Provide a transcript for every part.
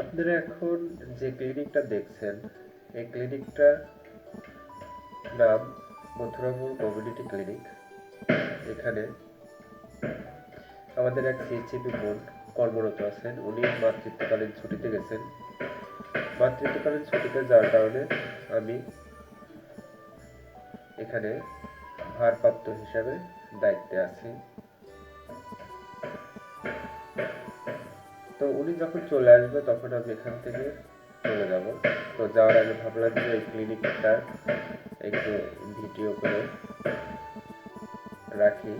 আপনারা এখন যে ক্লিনিকটা দেখছেন, এই ক্লিনিকটার নাম মথুরাপুর কমিউনিটি ক্লিনিক। এখানে আমাদের এক সিএইচএপি বোন কর্মরত আছেন। উনি মাতৃত্বকালীন ছুটিতে গেছেন। মাতৃত্বকালীন ছুটিতে যাওয়ার কারণে আমি এখানে ভারপ্রাপ্ত হিসাবে দায়িত্বে আছি। তো উনি যখন চলে আসবে, তখন আমি এখান থেকে চলে যাব। তো যাওয়ার আগে ভাবলাম যে এই ক্লিনিকটা একটু ভিডিও করে রাখি,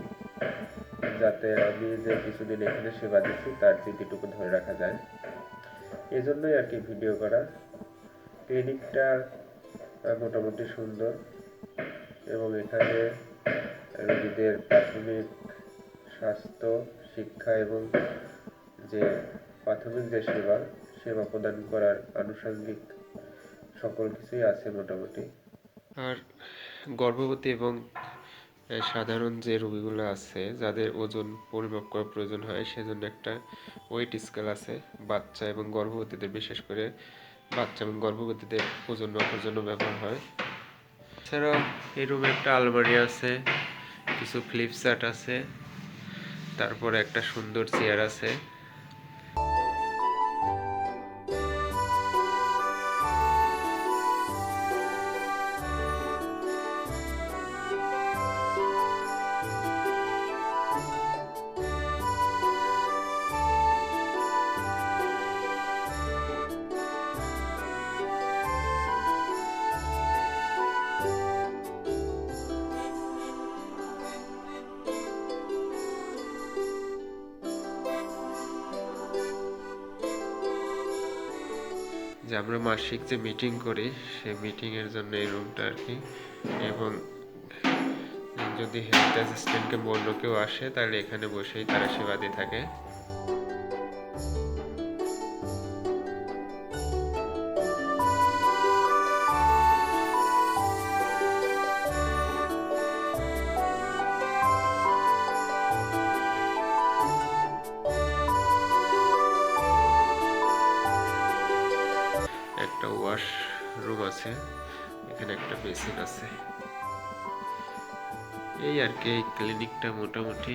যাতে আমি যে কিছুদিন এখানে সেবা দিচ্ছি, তার স্মৃতিটুকু ধরে রাখা যায়। এই জন্যই আর কি ভিডিও করা। ক্লিনিকটা মোটামুটি সুন্দর এবং এখানে রোগীদের প্রাথমিক স্বাস্থ্য, শিক্ষা এবং যে প্রাথমিক যে সেবা সেবা প্রদান করার আনুষঙ্গিক সকল কিছুই আছে মোটামুটি। আর গর্ভবতী এবং সাধারণ যে রোগীগুলো আছে, যাদের ওজন পরিমাপ করা প্রয়োজন হয়, সেজন্য একটা ওয়েট স্কেল আছে বাচ্চা এবং গর্ভবতীদের, বিশেষ করে বাচ্চা এবং গর্ভবতীদের ওজন মাপার জন্য ব্যবহার হয়। এছাড়াও এই রুমে একটা আলমারি আছে, কিছু ফ্লিপ চার্ট আছে, তারপরে একটা সুন্দর চেয়ার আছে। যে আমরা মাসিক যে মিটিং করি, সেই মিটিংয়ের জন্য এই রুমটা আর কি। এবং যদি হেলথ অ্যাসিস্ট্যান্টকে বলল কেউ আসে, তাহলে এখানে বসেই তারা সেবা দিয়ে থাকে। একটা ওয়াশ রুম আছে। এখানে একটা বেসিন আছে। এই আর কি এই ক্লিনিকটা মোটামুটি।